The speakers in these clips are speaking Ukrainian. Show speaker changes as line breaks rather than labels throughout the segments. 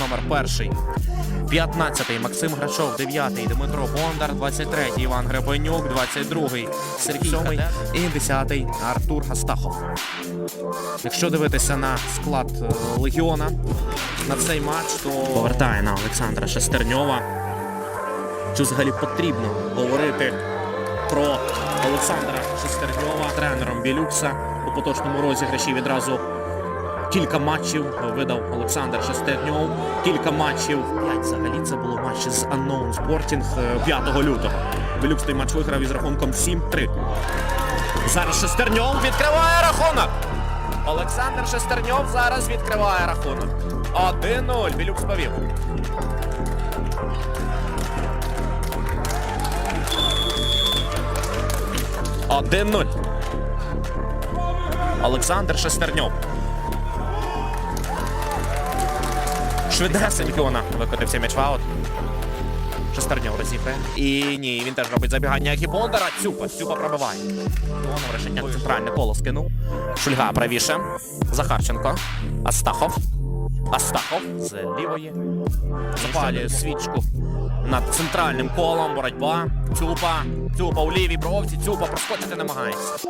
Номер перший. 15-й Максим Грачов, 9-й Дмитро Бондар, 23-й Іван Гребенюк, 22-й Сергій 7 і 10-й Артур Гастахов. Якщо дивитися на склад е, легіона на цей матч, то повертає на Олександра Шестерньова. Чи взагалі потрібно говорити про Олександра Шестерньова тренером Білюкса у поточному розіграші відразу Кілька матчів видав Олександр Шестерньов. Кілька матчів. П'ять взагалі це було матчі з Unknown Sporting е, 5 лютого. Белюкс той матч виграв із рахунком 7-3. Зараз Шестерньов відкриває рахунок. Олександр Шестерньов зараз відкриває рахунок. 1-0. Білюкс повів. Один нуль. Олександр Шестерньов. Швидесенько вона викотився м'яч в. Шестерньов розіграє. І ні, він теж робить забігання, як і Бондара. Цюпа, Цюпа пробиває. Воно решення центральне коло скинув. Шульга правіше. Захарченко. Астахов. Астахов з лівої. Запалює свічку над центральним колом. Боротьба. Цюпа. Цюпа у лівій бровці. Цюпа проскочити намагається.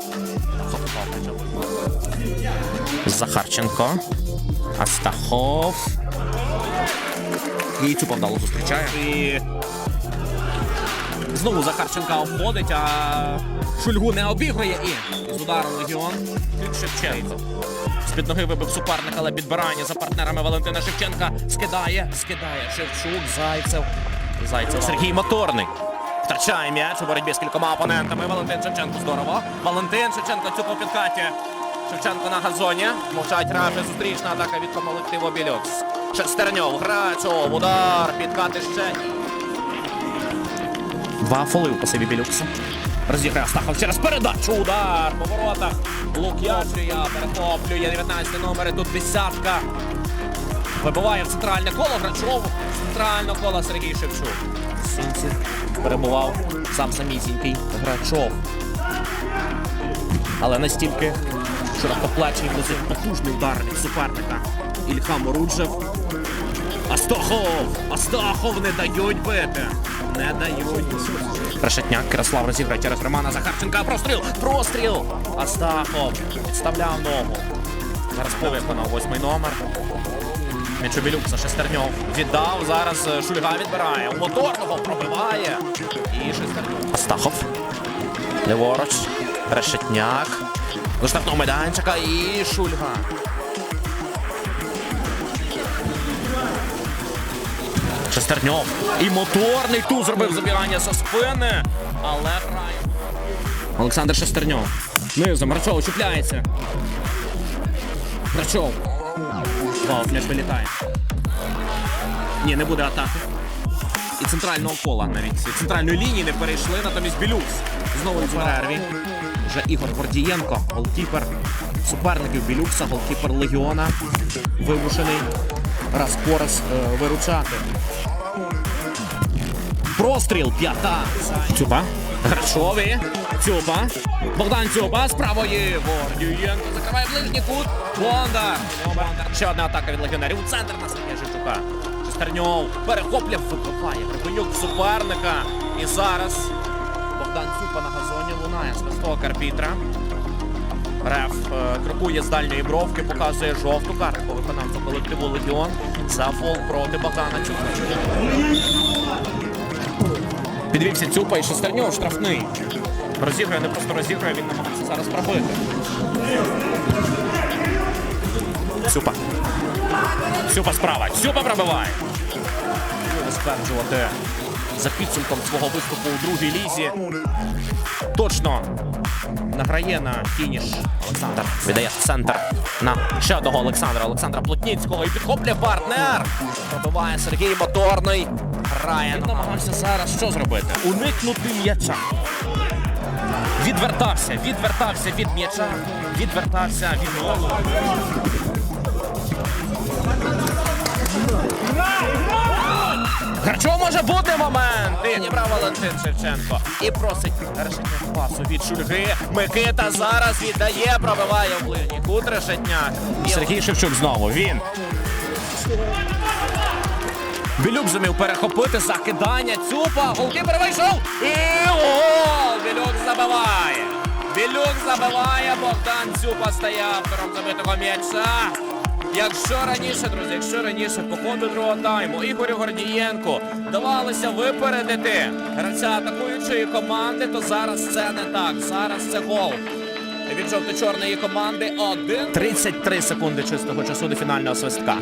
Захарченко. Астахов. І Цюпа вдало зустрічає. І знову Захарченка обходить, а Шульгу не обігрує і з удару Легіон. Шевченко. З-під ноги вибив суперник, але підбирання за партнерами Валентина Шевченка скидає, скидає Шевчук, Зайцев. Зайцев Сергій Моторний. Втрачає м'яч у боротьбі з кількома опонентами. Валентин Шевченко здорово. Валентин Шевченко цю по підкаті. Шевченко на газоні. Мовчать рафи. Зустрічна атака від колективу Білюкс. Шестерньов, Грачов, удар, підкати ще. Два фоли у пасиві Білюкса. Розіграє Астахов через передачу. Удар по воротах. Лук'ячуя перехоплює 19 номер. Тут десятка. Вибиває в центральне коло Грачов. Центральне коло Сергій Шевчук. Сінці перебував сам самісінький Грачов. Але настільки широкоплечий вносив потужний удар суперника. Ільхам Оруджев. Астахов! Астахов не дають бити. Не дають. Решетняк Кирослав розіграє через Романа Захарченка. Простріл! Простріл! Астахов підставляв ногу. Зараз повиконав восьмий номер. М'ячу Білюкса Шестерньов віддав. Зараз Шульга відбирає. У моторного пробиває. І Шестерньов. Астахов. Ліворуч. Решетняк. До штрафного майданчика і Шульга. Шестерньов. І моторний тут зробив забігання за спини. Але грає. Олександр Шестерньов. Низом Грачов чіпляється. Грачов. Вау, м'яч вилітає. Ні, не буде атаки. І центрального кола навіть. Центральної лінії не перейшли, натомість Білюкс. Знову в перерві. Вже Ігор Гордієнко, голкіпер суперників Білюкса, голкіпер Легіона. Вимушений раз по раз е, виручати. Простріл п'ята. Цюпа. Грачові. Цюпа. Богдан Цюпа з правої. Гордієнко закриває ближній кут. Бондар. Бондар. Ще одна атака від легіонерів. У центр на Сергія Шевчука. Шестерньов перехопляв, викопає. Гребенюк суперника. І зараз Богдан Цюпа на газоні лунає з свисток арбітра. Реф е, крокує з дальньої бровки, показує жовту картку виконавцю колективу Легіон за фол проти Богдана Цюпа. Підвівся Цюпа і Шестерньов штрафний. Розігрує, не просто розігрує, він намагається зараз пробити. Цюпа. Цюпа справа. Цюпа пробиває. Стверджувати за підсумком свого виступу у другій лізі. Точно награє на фініш. Олександр віддає центр на ще одного Олександра. Олександра Плотніцького і підхоплює партнер. Пробиває Сергій Моторний. Він намагався зараз що зробити? Уникнути м'яча. Відвертався, відвертався від м'яча, відвертався від голу. І Дніпра Валентин Шевченко. І просить решетняк пасу від Шульги. Микита зараз віддає, пробиває в ближній кут решетняк. Сергій Шевчук знову. Він. Білюк зумів перехопити закидання. Цюпа. Голкіпер вийшов. І гол! Білюк забиває. Білюк забиває. Богдан Цюпа стає автором забитого м'яча. Якщо раніше, друзі, якщо раніше по ходу другого тайму Ігорю Гордієнку давалося випередити гравця атакуючої команди, то зараз це не так. Зараз це гол. Від жовто-чорної команди один 33 секунди чистого часу до фінального свистка.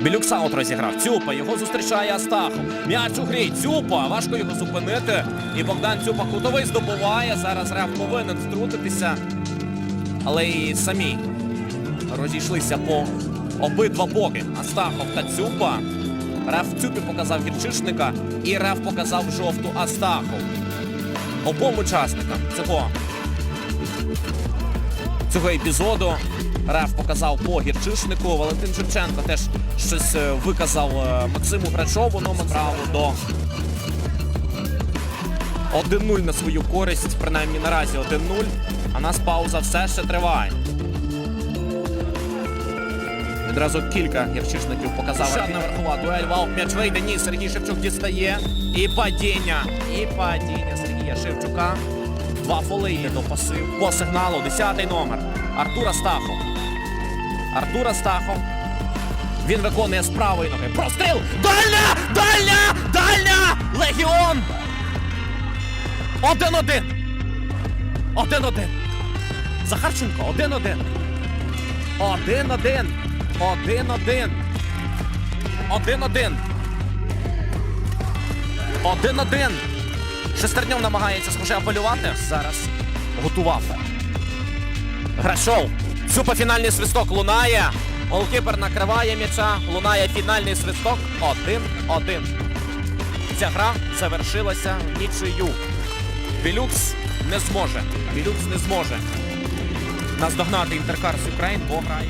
Білюк Саут розіграв. Цюпа його зустрічає Астахов. М'яч у грі. Цюпа. Важко його зупинити. І Богдан Цюпа кутовий здобуває. Зараз Рев повинен втрутитися. Але і самі розійшлися по обидва боки. Астахов та Цюпа. Рев Цюпі показав гірчишника і Рев показав жовту Астахов. Обом учасникам цього цього епізоду. Реф показав по гірчишнику. Валентин Шевченко теж щось е, виказав е, Максиму Грачову, номер право до 1-0 на свою користь, принаймні наразі 1-0. А нас пауза все ще триває. Відразу кілька гірчишників показав. Ще верхова дуель. Вау, м'яч вийде. Ні, Сергій Шевчук дістає. І падіння. І падіння Сергія Шевчука. Два фоли йде до пасив. По сигналу, 10-й номер. Артур Астахов. Артур Астахов. Він виконує з правої ноги. Простріл! Дальня! Дальня! Дальня! Легіон! Один-один! Один-один! Захарченко, один-один! Один-один! Один-один! Один-один! Один-один! Шестерньов намагається схоже апелювати. Зараз готував. Грашов. Супа фінальний свисток лунає. Голкіпер накриває м'яча. Лунає фінальний свисток. Один-один. Ця гра завершилася нічию. Білюкс не зможе. Білюкс не зможе наздогнати інтеркар з Україн, бо грає.